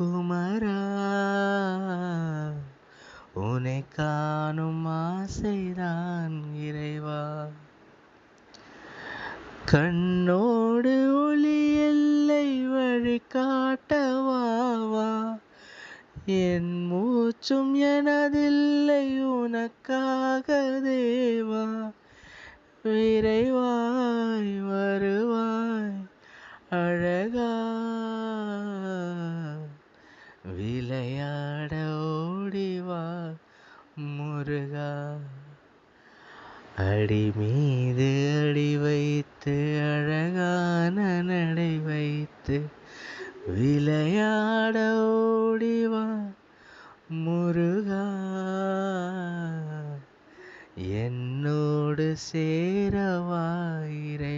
குமரா உனை காணும் ஆசைதான் இறைவா. கண்ணோடு ஒளி எல்லை வழி காட்டவாவா என் மூச்சும் எனதில்லை உனக்காக தேவா. விரைவாய் வருவாய் அழகா. முருகா. அடி மீது அடி வைத்து அழகான நடை வைத்து விளையாட ஓடிவா முருகா. என்னோடு சேரவாயிரை